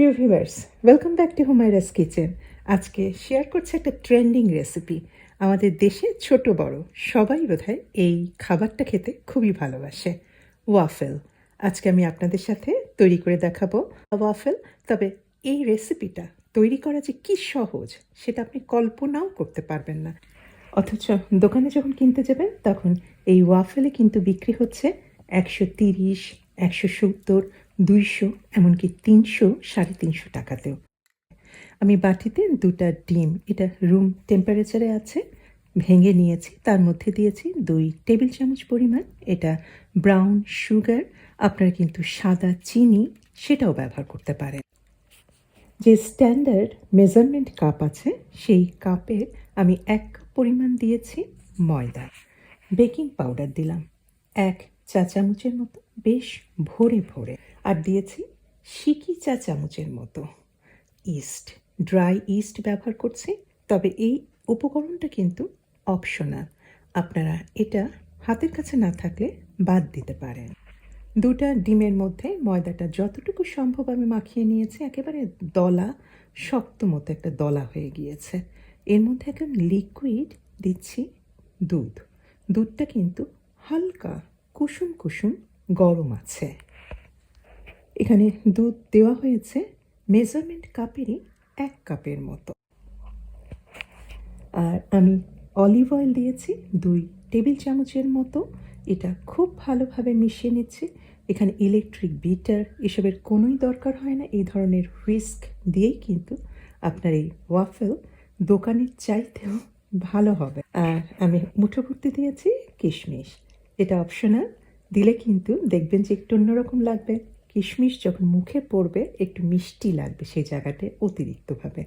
প্রিয় viewers welcome back to Humaira's kitchen আজকে share করছে একটা ট্রেন্ডিং রেসিপি আমাদের দেশে ছোট বড় সবাই বোধহয় এই খাবারটা খেতে খুবই ভালোবাসে। ওয়াফেল আজকে আমি আপনাদের সাথে তৈরি করে দেখাবো ওয়াফেল তবে এই রেসিপিটা তৈরি করা যে কি সহজ, সেটা আপনি কল্পনাও করতে পারবেন না। অথচ দোকানে যখন কিনতে যাবেন, তখন এই ওয়াফেলে কিন্তু বিক্রি হচ্ছে একশো তিরিশ, একশো সত্তর দুইশো, এমনকি তিনশো, সাড়ে তিনশো টাকাতেও। আমি বাটিতে দুটা ডিম, এটা রুম টেম্পারেচারে আছে, ভেঙে নিয়েছি, তার মধ্যে দিয়েছি দুই টেবিল চামচ পরিমাণ, এটা ব্রাউন সুগার আপনারা কিন্তু সাদা চিনি, সেটাও ব্যবহার করতে পারেন। যে স্ট্যান্ডার্ড মেজারমেন্ট কাপ আছে, সেই কাপে আমি এক পরিমাণ দিয়েছি ময়দা। বেকিং পাউডার দিলাম, এক চা চামচের মতো, বেশ ভরে ভরে। আর দিয়েছি সিকি চা চামচের মতো। ইস্ট, ড্রাই ইস্ট ব্যবহার করছি, তবে এই উপকরণটা কিন্তু অপশনাল। আপনারা এটা হাতের কাছে না থাকলে বাদ দিতে পারেন। দুটা ডিমের মধ্যে ময়দাটা যতটুকু সম্ভব আমি মাখিয়ে নিয়েছি, একেবারে দলা, শক্ত মতো একটা দলা হয়ে গিয়েছে। এর মধ্যে এখন লিকুইড দিচ্ছি দুধ। দুধটা কিন্তু হালকা কুসুম কুসুম গরম আছে। এখানে দুধ দেওয়া হয়েছে মেজারমেন্ট কাপেরই এক কাপের মতো। আর আমি অলিভ অয়েল দিয়েছি দুই টেবিল চামচের মতো। এটা খুব ভালোভাবে মিশিয়ে নিচ্ছি। এখানে ইলেকট্রিক বিটার এসবের কোনোই দরকার হয় না। এই ধরনের হুইস্ক দিয়েই কিন্তু আপনার এই ওয়াফেল দোকানের চাইতেও ভালো হবে। আর আমি মুঠো ভর্তি দিয়েছি কিশমিশ। এটা অপশনাল। দিলে কিন্তু দেখবেন যে একটু অন্যরকম লাগবে। কিশমিশ যখন মুখে পড়বে, একটু মিষ্টি লাগবে সেই জায়গাতে অতিরিক্তভাবে।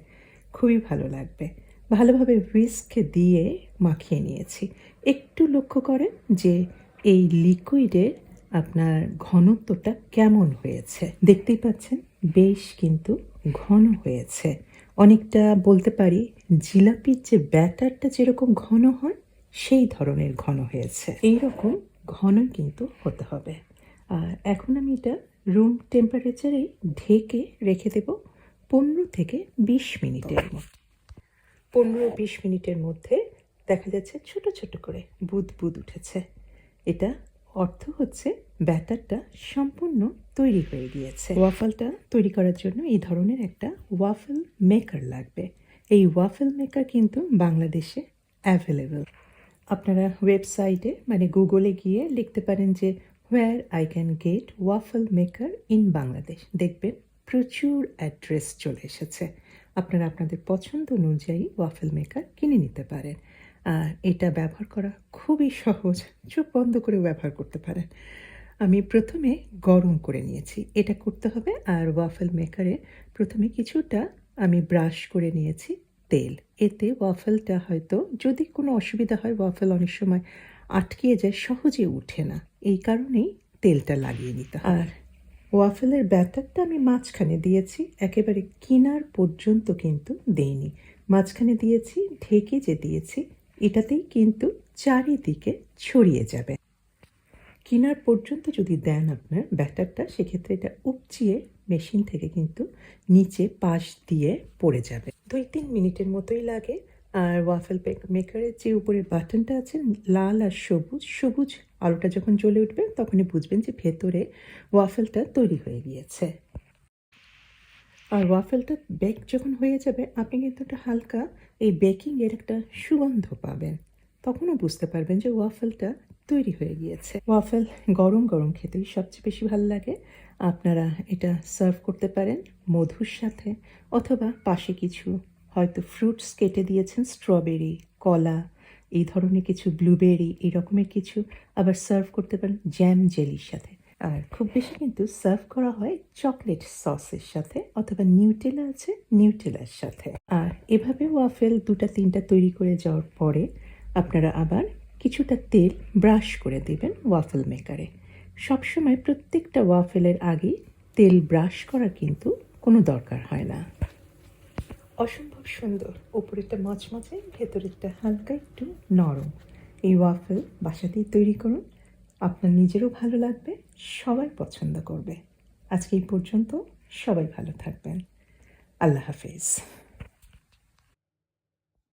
খুবই ভালো লাগবে। ভালোভাবে হুইস্ক দিয়ে মাখিয়ে নিয়েছি। একটু লক্ষ্য করেন যে এই লিকুইডের আপনার ঘনত্বটা কেমন হয়েছে। দেখতেই পাচ্ছেন, বেশ কিন্তু ঘন হয়েছে। অনেকটা বলতে পারি, জিলাপির যে ব্যাটারটা যেরকম ঘন হয়, সেই ধরনের ঘন হয়েছে। এই রকম ঘন কিন্তু হতে হবে। আর এখন আমি এটা রুম টেম্পারেচারে ঢেকে রেখে দেব পনেরো থেকে বিশ মিনিটের মতো। পনেরো বিশ মিনিটের মধ্যে দেখা যাচ্ছে ছোট ছোট করে বুদ বুদ উঠেছে। এটা অর্থ হচ্ছে ব্যাটারটা সম্পূর্ণ তৈরি হয়ে গিয়েছে। ওয়াফলটা তৈরি করার জন্য এই ধরনের একটা ওয়াফল মেকার লাগবে। এই ওয়াফল মেকার কিন্তু বাংলাদেশে অ্যাভেলেবল আপনারা ওয়েবসাইটে মানে গুগলে গিয়ে লিখতে পারেন যে where I can get waffle maker in Bangladesh দেখবেন প্রচুর অ্যাড্রেস চলে এসেছে। আপনারা আপনাদের পছন্দ অনুযায়ী ওয়াফেল মেকার কিনে নিতে পারেন। আর এটা ব্যবহার করা খুবই সহজ। চোখ বন্ধ করে ব্যবহার করতে পারেন। আমি প্রথমে গরম করে নিয়েছি। এটা করতে হবে আর ওয়াফেল মেকারে প্রথমে কিছুটা আমি ব্রাশ করে নিয়েছি তেল। এতে ওয়াফেলটা হয়তো যদি কোনো অসুবিধা হয় ওয়াফেল অনেক সময় আটকিয়ে যায়, সহজে উঠে না। এই কারণেই তেলটা লাগিয়ে নিতে। আর ওয়াফেলের ব্যাটারটা আমি মাঝখানে দিয়েছি, একেবারে কিনার পর্যন্ত কিন্তু দেইনি। মাঝখানে দিয়েছি, ঢেকে যে দিয়েছি, এটাতেই কিন্তু চারিদিকে ছড়িয়ে যাবে। কিনার পর্যন্ত যদি দেন আপনার ব্যাটারটা, সেক্ষেত্রে এটা উপচিয়ে মেশিন থেকে কিন্তু নিচে পাশ দিয়ে পড়ে যাবে। দুই তিন মিনিটের মতোই লাগে। আর ওয়াফেল মেকারের যে উপরের বাটনটা আছে, লাল আর সবুজ সবুজ আলোটা যখন জ্বলে উঠবে, তখনই বুঝবেন যে ভেতরে ওয়াফেলটা তৈরি হয়ে গিয়েছে। আর ওয়াফেলটা বেক যখন হয়ে যাবে, আপনি কিন্তু একটা হালকা এই বেকিংয়ের একটা সুগন্ধ পাবেন। তখনও বুঝতে পারবেন যে ওয়াফেলটা তৈরি হয়ে গিয়েছে। ওয়াফেল গরম গরম খেতেই সবচেয়ে বেশি ভালো লাগে। আপনারা এটা সার্ভ করতে পারেন মধুর সাথে, অথবা পাশে কিছু হয়তো ফ্রুটস কেটে দিয়েছেন স্ট্রবেরি কলা, এই ধরনের কিছু ব্লুবেরি এই রকমের কিছু আবার সার্ভ করতে পারেন জ্যাম জেলির সাথে। আর খুব বেশি কিন্তু সার্ভ করা হয় চকলেট সসের সাথে অথবা নিউটেলা আছে নিউটেলার সাথে। আর এভাবে ওয়াফেল দুটা তিনটা তৈরি করে যাওয়ার পরে আপনারা আবার কিছুটা তেল ব্রাশ করে দেবেন ওয়াফেল মেকারে সবসময় প্রত্যেকটা ওয়াফেলের আগেই তেল ব্রাশ করা কিন্তু কোনো দরকার হয় না। অসম্ভব সুন্দর। উপরেরটা মচমচে ভেতরেরটা হালকা একটু নরম। এই ওয়াফেল বাসাতেই তৈরি করুন। আপনার নিজেরও ভালো লাগবে, সবাই পছন্দ করবে। আজকে এই পর্যন্ত সবাই ভালো থাকবেন। আল্লাহ হাফেজ।